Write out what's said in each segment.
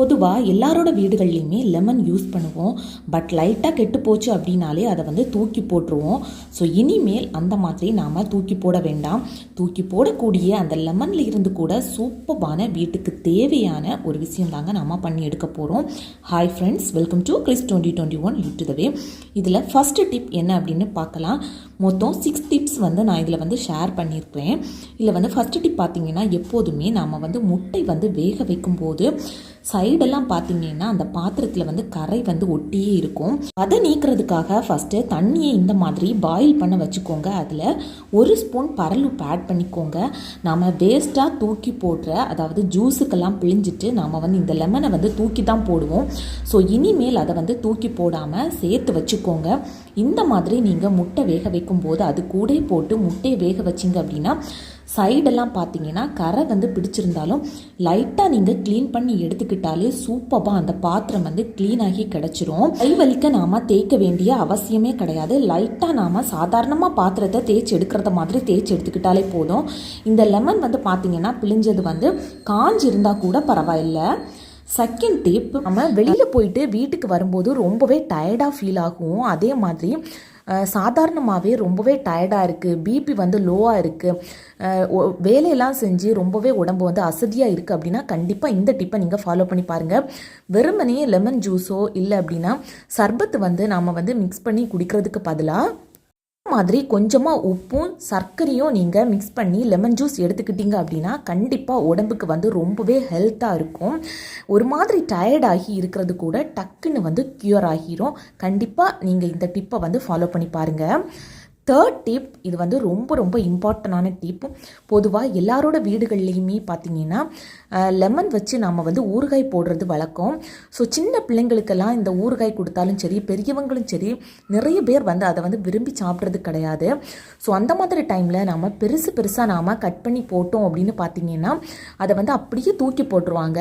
பொதுவாக எல்லாரோட வீடுகள்லையுமே லெமன் யூஸ் பண்ணுவோம். பட் லைட்டாக கெட்டு போச்சு அப்படின்னாலே அதை வந்து தூக்கி போட்டுருவோம். ஸோ இனிமேல் அந்த மாதிரி நாம் தூக்கி போட வேண்டாம். தூக்கி போடக்கூடிய அந்த லெமனில் இருந்து கூட சூப்பரான வீட்டுக்கு தேவையான ஒரு விஷயம் தாங்க நாம் பண்ணி எடுக்க போகிறோம் ஹாய் ஃப்ரெண்ட்ஸ் வெல்கம் டு கிறிஸ் டுவெண்ட்டி டுவெண்ட்டி ஒன் யூ தவே வே இதில் ஃபஸ்ட்டு டிப் என்ன அப்படின்னு பார்க்கலாம். மொத்தம் சிக்ஸ் டிப்ஸ் வந்து நான் இதில் வந்து ஷேர் பண்ணியிருக்கிறேன் இதில் வந்து ஃபஸ்ட்டு டிப் பார்த்தீங்கன்னா எப்போதுமே நாம் வந்து முட்டை வந்து வேக வைக்கும்போது சைடெல்லாம் பார்த்தீங்கன்னா அந்த பாத்திரத்தில் வந்து கரை வந்து ஒட்டியே இருக்கும். அதை நீக்கிறதுக்காக ஃபஸ்ட்டு தண்ணியை இந்த மாதிரி பாயில் பண்ண வச்சுக்கோங்க. அதில் ஒரு ஸ்பூன் பரலுப்பு ஆட் பண்ணிக்கோங்க. நாம் வேஸ்ட்டாக தூக்கி போடுற அதாவது ஜூஸுக்கெல்லாம் பிழிஞ்சிட்டு நாம் வந்து இந்த லெமனை வந்து தூக்கி தான் போடுவோம். ஸோ இனிமேல் அதை வந்து தூக்கி போடாமல் சேர்த்து வச்சுக்கோங்க. இந்த மாதிரி நீங்கள் முட்டை வேக வைக்கும்போது அது கூட போட்டு முட்டையை வேக வச்சிங்க அப்படின்னா சைடெல்லாம் பார்த்தீங்கன்னா கரை வந்து பிடிச்சிருந்தாலும் லைட்டாக நீங்கள் க்ளீன் பண்ணி எடுத்துக்கிட்டாலே சூப்பராக அந்த பாத்திரம் வந்து க்ளீனாகி கிடச்சிரும். கை வலிக்க நாம் தேய்க்க வேண்டிய அவசியமே கிடையாது. லைட்டாக நாம் சாதாரணமாக பாத்திரத்தை தேய்ச்சி எடுக்கிறத மாதிரி தேய்ச்சி எடுத்துக்கிட்டாலே போதும். இந்த லெமன் வந்து பார்த்தீங்கன்னா பிழிஞ்சது வந்து காஞ்சி இருந்தால் கூட பரவாயில்லை. செகண்ட் டிப் நம்ம வெளியில் போயிட்டு வீட்டுக்கு வரும்போது ரொம்பவே டயர்டாக ஃபீல் ஆகும். அதே மாதிரி சாதாரணமாகவே ரொம்பவே டயர்டாக இருக்குது பிபி வந்து லோவாக இருக்குது வேலையெல்லாம் செஞ்சு ரொம்பவே உடம்பு வந்து அசதியாக இருக்குது அப்படின்னா கண்டிப்பாக இந்த டிப்பை நீங்கள் ஃபாலோ பண்ணி பாருங்கள் வெறுமனே லெமன் ஜூஸோ இல்லை அப்படின்னா சர்பத்து வந்து நாம் வந்து மிக்ஸ் பண்ணி குடிக்கிறதுக்கு பதிலாக மாதிரி கொஞ்சமாக உப்பும் சர்க்கரையும் நீங்கள் மிக்ஸ் பண்ணி லெமன் ஜூஸ் எடுத்துக்கிட்டீங்க அப்படின்னா கண்டிப்பாக உடம்புக்கு வந்து ரொம்பவே ஹெல்த்தாக இருக்கும். ஒரு மாதிரி டயர்டாகி இருக்கிறது கூட டக்குன்னு வந்து க்யூர் ஆகிரும். கண்டிப்பாக நீங்கள் இந்த டிப்பை வந்து ஃபாலோ பண்ணி பாருங்கள் தேர்ட் டிப் இது வந்து ரொம்ப ரொம்ப இம்பார்ட்டண்டான டிப்பு பொதுவாக எல்லாரோட வீடுகள்லேயுமே பார்த்தீங்கன்னா லெமன் வச்சு நம்ம வந்து ஊறுகாய் போடுறது வழக்கம். ஸோ சின்ன பிள்ளைங்களுக்கெல்லாம் இந்த ஊறுகாய் கொடுத்தாலும் சரி பெரியவங்களும் சரி நிறைய பேர் வந்து அதை வந்து விரும்பி சாப்பிட்றது கிடையாது. ஸோ அந்த மாதிரி டைமில் நாம் பெருசு பெருசாக நாம் கட் பண்ணி போட்டோம் அப்படின்னு பார்த்தீங்கன்னா அதை வந்து அப்படியே தூக்கி போட்டுருவாங்க.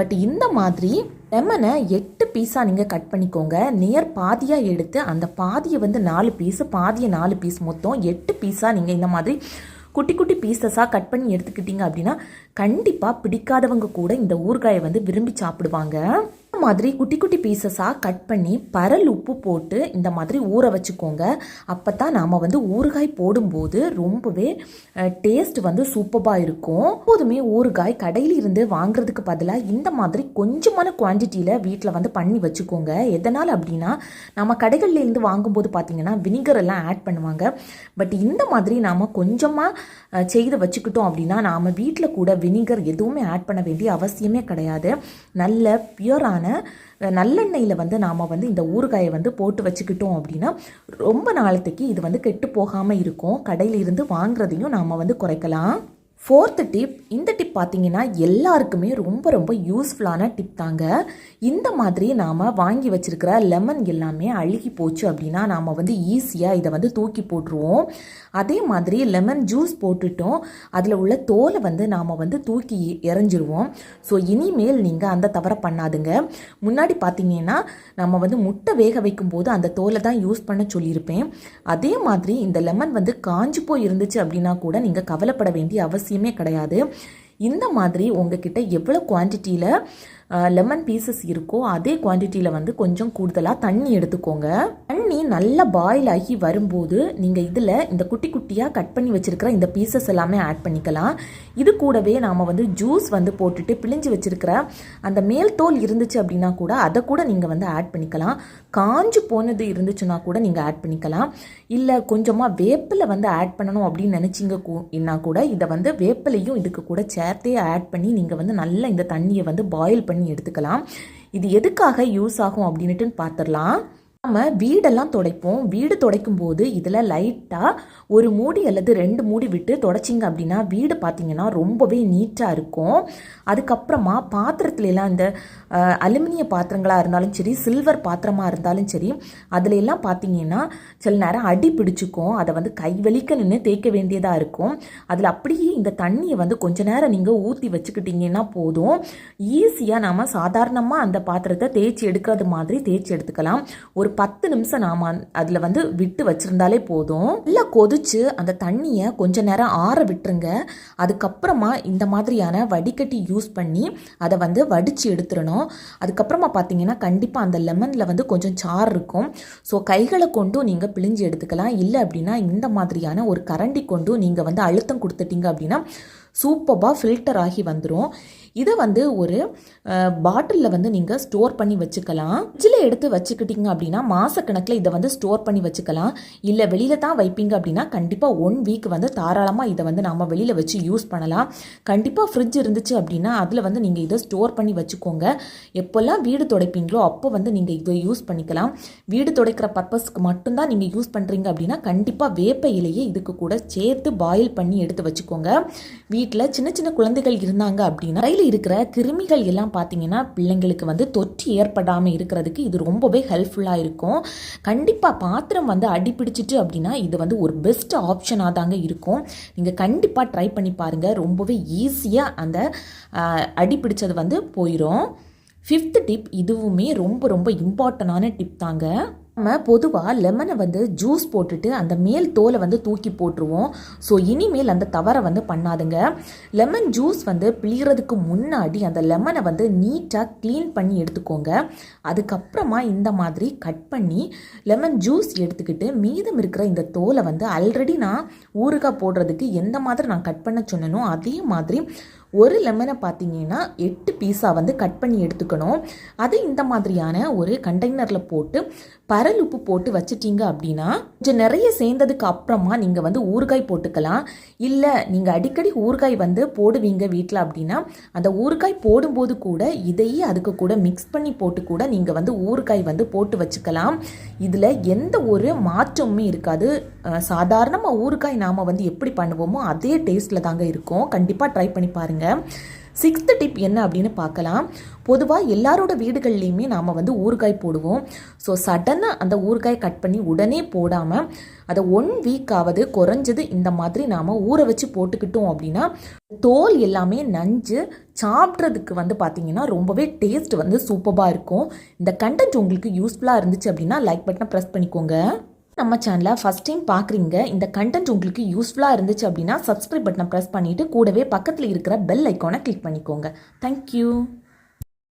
பட் இந்த மாதிரி லெமனை எட்டு பீஸாக நீங்கள் கட் பண்ணிக்கோங்க. நேர் பாதியாக எடுத்து அந்த பாதியை வந்து நாலு பீஸு பாதியை நாலு பீஸ் மொத்தம் எட்டு பீஸாக நீங்கள் இந்த மாதிரி குட்டி குட்டி பீசஸாக கட் பண்ணி எடுத்துக்கிட்டீங்க அப்படின்னா கண்டிப்பாக பிடிக்காதவங்க கூட இந்த ஊறுகாயை வந்து விரும்பி சாப்பிடுவாங்க. மாதிரி குட்டி குட்டி பீசஸாக கட் பண்ணி பரல் உப்பு போட்டு இந்த மாதிரி ஊற வச்சுக்கோங்க. அப்போ தான் நாம் வந்து ஊறுகாய் போடும்போது ரொம்பவே டேஸ்ட் வந்து சூப்பராக இருக்கும். எப்போதுமே ஊறுகாய் கடையில் இருந்து வாங்குறதுக்கு பதிலாக இந்த மாதிரி கொஞ்சமான குவான்டிட்டியில் வீட்டில் வந்து பண்ணி வச்சுக்கோங்க. எதனால் அப்படின்னா நம்ம கடைகள்லேருந்து வாங்கும்போது பார்த்திங்கன்னா வினிகர் எல்லாம் ஆட் பண்ணுவாங்க. பட் இந்த மாதிரி நாம் கொஞ்சமாக செய்து வச்சுக்கிட்டோம் அப்படின்னா நாம் வீட்டில் கூட வினிகர் எதுவுமே ஆட் பண்ண வேண்டிய அவசியமே கிடையாது. நல்ல பியூரான நல்லெண்ணெயில் வந்து நாம் வந்து இந்த ஊறுகாயை வந்து போட்டு வச்சுக்கிட்டோம் அப்படின்னா ரொம்ப நாளத்துக்கு இது வந்து கெட்டு போகாமல் இருக்கும். கடையிலிருந்து வாங்குறதையும் நாம் வந்து குறைக்கலாம். ஃபோர்த்து டிப் இந்த டிப் பார்த்தீங்கன்னா எல்லாருக்குமே ரொம்ப ரொம்ப யூஸ்ஃபுல்லான டிப் தாங்க. இந்த மாதிரி நாம் வாங்கி வச்சிருக்கிற லெமன் எல்லாமே அழுகி போச்சு அப்படின்னா நாம் வந்து ஈஸியாக இதை வந்து தூக்கி போட்டுருவோம். அதே மாதிரி லெமன் ஜூஸ் போட்டுட்டோம். அதில் உள்ள தோலை வந்து நாம் வந்து தூக்கி எறிஞ்சிருவோம். ஸோ இனிமேல் நீங்கள் அந்த தவறை பண்ணாதுங்க. முன்னாடி பார்த்தீங்கன்னா நம்ம வந்து முட்டை வேக வைக்கும்போது அந்த தோலை தான் யூஸ் பண்ண சொல்லியிருப்பேன். அதே மாதிரி இந்த லெமன் வந்து காஞ்சு போய் இருந்துச்சு அப்படின்னா கூட நீங்கள் கவலைப்பட வேண்டிய அவசியமே கிடையாது. இந்த மாதிரி உங்ககிட்ட எவ்வளோ குவான்டிட்டியில் லெமன் பீசஸ் இருக்கோ அதே குவான்டிட்டியில் வந்து கொஞ்சம் கூடுதலாக தண்ணி எடுத்துக்கோங்க. தண்ணி நல்லா பாயில் ஆகி வரும்போது நீங்கள் இதில் இந்த குட்டி குட்டியாக கட் பண்ணி வச்சுருக்கிற இந்த பீசஸ் எல்லாமே ஆட் பண்ணிக்கலாம். இது கூடவே நாம் வந்து ஜூஸ் வந்து போட்டுட்டு பிழிஞ்சு வச்சுருக்கிற அந்த மேல் தோல் இருந்துச்சு அப்படின்னா கூட அதை கூட நீங்கள் வந்து ஆட் பண்ணிக்கலாம். காஞ்சு போனது இருந்துச்சுன்னா கூட நீங்கள் ஆட் பண்ணிக்கலாம். இல்லை கொஞ்சமாக வேப்பில் வந்து ஆட் பண்ணணும் அப்படின்னு நினச்சிங்க கூட இதை வந்து வேப்பிலையும் இதுக்கு கூட சேர்த்தே ஆட் பண்ணி நீங்கள் வந்து நல்லா இந்த தண்ணியை வந்து பாயில் பண்ணி எடுத்துக்கலாம். இது எதுக்காக யூஸ் ஆகும் அப்படின்ட்டு பார்த்துடலாம். நம்ம வீடெல்லாம் துடைப்போம். வீடு துடைக்கும் போது இதில் லைட்டாக ஒரு மூடி அல்லது ரெண்டு மூடி விட்டு துடைச்சிங்க அப்படின்னா வீடு பார்த்திங்கன்னா ரொம்பவே நீட்டாக இருக்கும். அதுக்கப்புறமா பாத்திரத்துலலாம் இந்த அலுமினிய பாத்திரங்களாக இருந்தாலும் சரி சில்வர் பாத்திரமாக இருந்தாலும் சரி அதில் எல்லாம் பார்த்தீங்கன்னா சில நேரம் அடி பிடிச்சிக்கும். அதை வந்து கை வலிக்க நின்று தேய்க்க வேண்டியதாக இருக்கும். அதில் அப்படியே இந்த தண்ணியை வந்து கொஞ்ச நேரம் நீங்கள் ஊற்றி வச்சுக்கிட்டிங்கன்னா போதும். ஈஸியாக நாம் சாதாரணமாக அந்த பாத்திரத்தை தேய்ச்சி எடுக்கிறது மாதிரி தேய்ச்சி எடுத்துக்கலாம். ஒரு பத்து நிமிஷம் நாம அதில் வந்து விட்டு வச்சுருந்தாலே போதும். நல்லா கொதிச்சு அந்த தண்ணியை கொஞ்ச நேரம் ஆற விட்டுருங்க. அதுக்கப்புறமா இந்த மாதிரியான வடிகட்டி யூஸ் பண்ணி அதை வந்து வடித்து எடுத்துடணும். அதுக்கப்புறமா பார்த்தீங்கன்னா கண்டிப்பாக அந்த லெமனில் வந்து கொஞ்சம் சாறு இருக்கும். ஸோ கைகளை கொண்டும் நீங்கள் பிழிஞ்சு எடுத்துக்கலாம். இல்லை அப்படின்னா இந்த மாதிரியான ஒரு கரண்டி கொண்டும் நீங்கள் வந்து அழுத்தம் கொடுத்துட்டீங்க அப்படின்னா சூப்பராக ஃபில்டர் ஆகி வந்துடும் இதை வந்து ஒரு பாட்டிலில் வந்து நீங்கள் ஸ்டோர் பண்ணி வச்சுக்கலாம். ஃப்ரிட்ஜில் எடுத்து வச்சுக்கிட்டீங்க அப்படின்னா மாதக்கணக்கில் இதை வந்து ஸ்டோர் பண்ணி வச்சுக்கலாம். இல்லை வெளியில் தான் வைப்பீங்க அப்படின்னா கண்டிப்பாக ஒன் வீக் வந்து தாராளமாக இதை வந்து நம்ம வெளியில் வச்சு யூஸ் பண்ணலாம். கண்டிப்பாக ஃப்ரிட்ஜ் இருந்துச்சு அப்படின்னா அதில் வந்து நீங்கள் இதை ஸ்டோர் பண்ணி வச்சுக்கோங்க. எப்போல்லாம் வீடு துடைப்பீங்களோ அப்போ வந்து நீங்கள் இதை யூஸ் பண்ணிக்கலாம். வீடு துடைக்கிற பர்பஸ்க்கு மட்டும்தான் நீங்கள் யூஸ் பண்ணுறீங்க அப்படின்னா கண்டிப்பாக வேப்ப இலையை இதுக்கு கூட சேர்த்து பாயில் பண்ணி எடுத்து வச்சுக்கோங்க. வீட்டில் சின்ன சின்ன குழந்தைகள் இருந்தாங்க அப்படின்னா கையில் இருக்கிற கிருமிகள் எல்லாம் பார்த்தீங்கன்னா பிள்ளைங்களுக்கு வந்து தொற்று ஏற்படாமல் இருக்கிறதுக்கு இது ரொம்பவே ஹெல்ப்ஃபுல்லாக இருக்கும். கண்டிப்பாக பாத்திரம் வந்து அடிப்பிடிச்சிட்டு அப்படின்னா இது வந்து ஒரு பெஸ்ட் ஆப்ஷனாக தாங்க இருக்கும். நீங்கள் கண்டிப்பாக ட்ரை பண்ணி பாருங்கள் ரொம்பவே ஈஸியாக அந்த அடிப்பிடிச்சது அடி பிடிச்சது வந்து போயிடும் ஃபிஃப்த் டிப் இதுவுமே ரொம்ப ரொம்ப இம்பார்ட்டண்டான டிப் தாங்க. நம்ம பொதுவாக லெமனை வந்து ஜூஸ் போட்டுட்டு அந்த மேல் தோலை வந்து தூக்கி போட்டுருவோம். ஸோ இனிமேல் அந்த தவறை வந்து பண்ணாதுங்க. லெமன் ஜூஸ் வந்து பிழிகிறதுக்கு முன்னாடி அந்த லெமனை வந்து நீட்டாக க்ளீன் பண்ணி எடுத்துக்கோங்க. அதுக்கப்புறமா இந்த மாதிரி கட் பண்ணி லெமன் ஜூஸ் எடுத்துக்கிட்டு மீதம் இருக்கிற இந்த தோலை வந்து ஆல்ரெடி நான் ஊறுகாய் போடுறதுக்கு எந்த மாதிரி நான் கட் பண்ண சொன்னனோ அதே மாதிரி ஒரு லெமனை பார்த்தீங்கன்னா எட்டு பீஸாக வந்து கட் பண்ணி எடுத்துக்கணும். அதை இந்த மாதிரியான ஒரு கண்டெய்னரில் போட்டு பரல் உப்பு போட்டு வச்சிட்டீங்க அப்படின்னா கொஞ்சம் நிறைய சேர்ந்ததுக்கு அப்புறமா நீங்கள் வந்து ஊறுகாய் போட்டுக்கலாம். இல்லை நீங்கள் அடிக்கடி ஊறுகாய் வந்து போடுவீங்க வீட்டில் அப்படின்னா அந்த ஊறுகாய் போடும்போது கூட இதையே அதுக்கு கூட மிக்ஸ் பண்ணி போட்டு கூட நீங்கள் வந்து ஊறுகாய் வந்து போட்டு வச்சுக்கலாம். இதில் எந்த ஒரு மாற்றமுமே இருக்காது. சாதாரணமாக ஊறுகாய் நாம் வந்து எப்படி பண்ணுவோமோ அதே டேஸ்ட்டில் தாங்க இருக்கும். கண்டிப்பாக ட்ரை பண்ணி பாருங்கள் சிக்ஸ்த்து டிப் என்ன அப்படின்னு பார்க்கலாம். பொதுவாக எல்லாரோட வீடுகள்லையுமே நாம் வந்து ஊறுகாய் போடுவோம். ஸோ சடனாக அந்த ஊறுகாய் கட் பண்ணி உடனே போடாமல் அதை ஒன் வீக்காவது குறைஞ்சது இந்த மாதிரி நாம் ஊற வச்சு போட்டுக்கிட்டோம் அப்படின்னா தோல் எல்லாமே நஞ்சு சாப்பிட்றதுக்கு வந்து பார்த்தீங்கன்னா ரொம்பவே டேஸ்ட் வந்து சூப்பராக இருக்கும். இந்த கண்டென்ட் உங்களுக்கு யூஸ்ஃபுல்லாக இருந்துச்சு அப்படின்னா லைக் பட்டனை ப்ரெஸ் பண்ணிக்கோங்க. நம்ம சேனலை ஃபஸ்ட் டைம் பார்க்குறீங்க இந்த கண்டென்ட் உங்களுக்கு யூஸ்ஃபுல்லாக இருந்துச்சு அப்படின்னா சப்ஸ்கிரைப் பட்டனை ப்ரெஸ் பண்ணிவிட்டு கூடவே பக்கத்தில் இருக்கிற பெல் ஐக்கானை கிளிக் பண்ணிக்கோங்க. தேங்க்யூ